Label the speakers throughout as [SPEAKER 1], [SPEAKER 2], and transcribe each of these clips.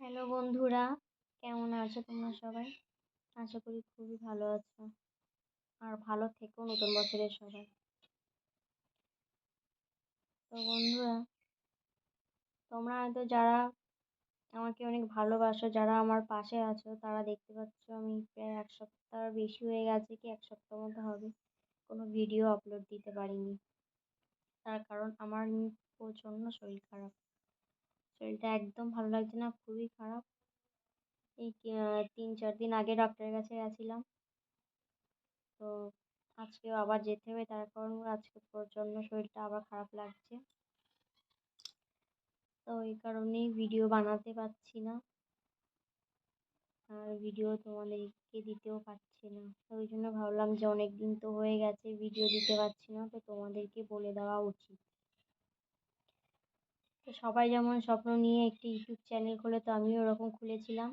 [SPEAKER 1] Hello বন্ধুরা, কেমন আছো তোমরা সবাই? আশা করি খুবই ভালো আছো। আর ভালো থেকো নতুন বছরের সবাই। তো বন্ধুরা, তোমরা হয়তো যারা আমাকে অনেক ভালোবাসো, যারা আমার পাশে আছো, তারা দেখতে পাচ্ছ আমি প্রায় এক সপ্তাহ বেশি হয়ে গেছে কি এক সপ্তাহ মতো হবে কোনো ভিডিও আপলোড দিতে পারিনি। তার কারণ আমার প্রচণ্ড শরীর খারাপ। শরীরটা একদম ভালো লাগছে না, খুবই খারাপ। এই তিন, চার দিন আগে ডক্টরের কাছে গেছিলাম। তো আজকেও আবার যেতে হবে, তার কারণ আজকে প্রচণ্ড শরীরটা আবার খারাপ লাগছে। তো এই কারণেই ভিডিও বানাতে পারছি না। আর ভিডিও তোমাদেরকে দিতেও পারছি না। তো ওই জন্য ভাবলাম যে অনেক দিন তো হয়ে গেছে ভিডিও দিতে পারছি না, তো তোমাদেরকে বলে দেওয়া উচিত। তো সবাই যেমন স্বপ্ন নিয়ে একটি ইউটিউব চ্যানেল খোলে, তো আমিও ওরকম খুলেছিলাম।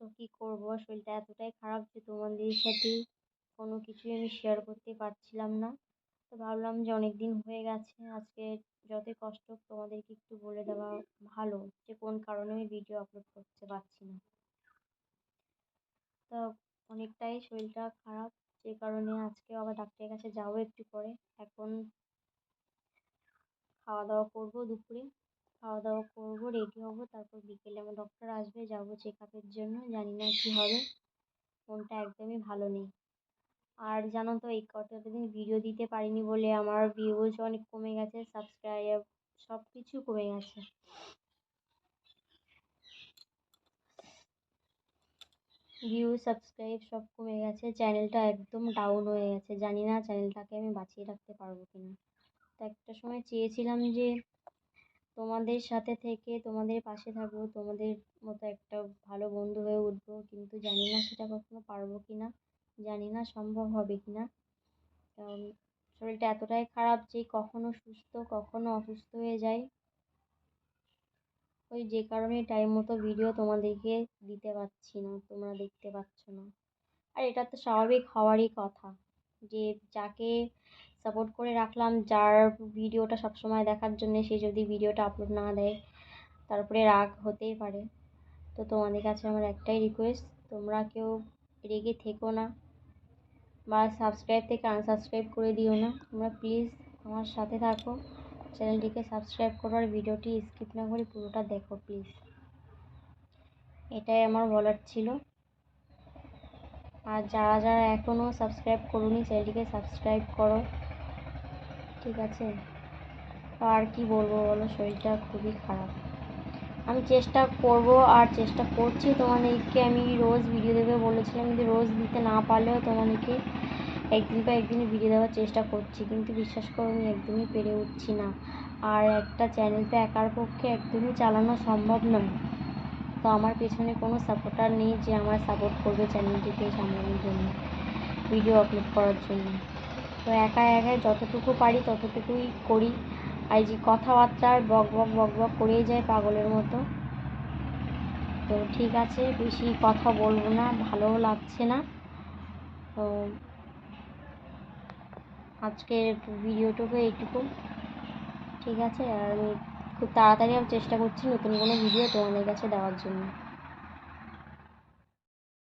[SPEAKER 1] তো কী করব? শরীরটা এতটাই খারাপ যে তোমাদের সাথে কোনো কিছুই আমি শেয়ার করতে পারছিলাম না। তো ভাবলাম যে অনেক দিন হয়ে গেছে, আজকে যতই কষ্ট হোক তোমাদেরকে একটু বলে দেওয়া ভালো যে কোন কারণে আমি ভিডিও আপলোড করতে পারছি না। তো অনেকটাই শরীরটা খারাপ, যে কারণে আজকে আবার ডাক্তারের কাছে যাব একটু পরে। এখন খাওয়া দাওয়া করব দুপুরে। খাওয়া দাওয়া করব রেডি হব, তারপর বিকেলে আমার ডক্টর আসবে, যাব চেক আপের জন্য, জানি না কী হবে। মনটা একদমই ভালো নেই। আর জানো তো, এই কটা দিন ভিডিও দিতে পারিনি বলে আমার ভিউজ অনেক কমে গেছে সাবস্ক্রাইব সব কিছু কমে গেছে। ভিউ সাবস্ক্রাইব সব কমে গেছে চ্যানেলটা একদম ডাউন হয়ে গেছে, জানি না চ্যানেলটাকে আমি বাঁচিয়ে রাখতে পারব কি না তো একটা সময় চেয়েছিলাম যে তোমাদের সাথে থেকে তোমাদের পাশে থাকব, তোমাদের মতো একটা ভালো বন্ধু হয়ে উঠবো, কিন্তু জানি না সেটা কখনো পারব কি না জানি না সম্ভব হবে কি না কারণ শরীরটা এতটাই খারাপ যে কখনো সুস্থ, কখনো অসুস্থ হয়ে যায়। ওই যে কারণে টাইম মতো ভিডিও তোমাদেরকে দিতে পারছি না, তোমরা দেখতে পাচ্ছ না। আর এটা তো স্বাভাবিক হওয়ারই কথা যে যাকে সাপোর্ট করে রাখলাম। যার ভিডিওটা সবসময় দেখার জন্য সে যদি ভিডিওটা আপলোড না দেয়, তারপরে রাগ হতেই পারে। তো তোমাদের কাছে আমার একটাই রিকোয়েস্ট তোমরা কেউ রেগে থেকো না বা সাবস্ক্রাইব থেকে আনসাবস্ক্রাইব করে দিও না। তোমরা প্লিজ আমার সাথে থাকো। চ্যানেলটিকে সাবস্ক্রাইব করো আর ভিডিওটি স্কিপ না করে পুরোটা দেখো প্লিজ এটাই আমার বলার ছিল। আর যারা যারা এখনও সাবস্ক্রাইব করুনি, চ্যানেলটিকে সাবস্ক্রাইব করো। ঠিক আছে? আর কি বলব বলো? শরীরটা খুবই খারাপ। আমি চেষ্টা করব আর চেষ্টা করছি। তোমাদেরকে আমি রোজ ভিডিও দেবে বলেছিলাম কিন্তু রোজ দিতে না পারলেও তোমাদেরকে একদিন পর একদিন ভিডিও দেওয়ার চেষ্টা করছি। কিন্তু বিশ্বাস করো, আমি একদমই পেরে উঠছি না। আর একটা চ্যানেল তো একার পক্ষে একদমই চালানো সম্ভব নয়। তো আমার পেছনে কোনো সাপোর্টার নেই যে আমার সাপোর্ট করবে চ্যানেলটিকে সামলানোর জন্য ভিডিও আপলোড করার জন্য। তো একা একাই যতটুকু পারি ততটুকুই করি। আর যে কথাবার্তার বক বক বক বক করেই যায় পাগলের মতো। তো ঠিক আছে, বেশি কথা বলব না, ভালোও লাগছে না। তো আজকের ভিডিওটুকু এইটুকু। ঠিক আছে, আর আমি খুব তাড়াতাড়ি আমি চেষ্টা করছি নতুন কোনো ভিডিও তোমাদের কাছে দেওয়ার জন্য।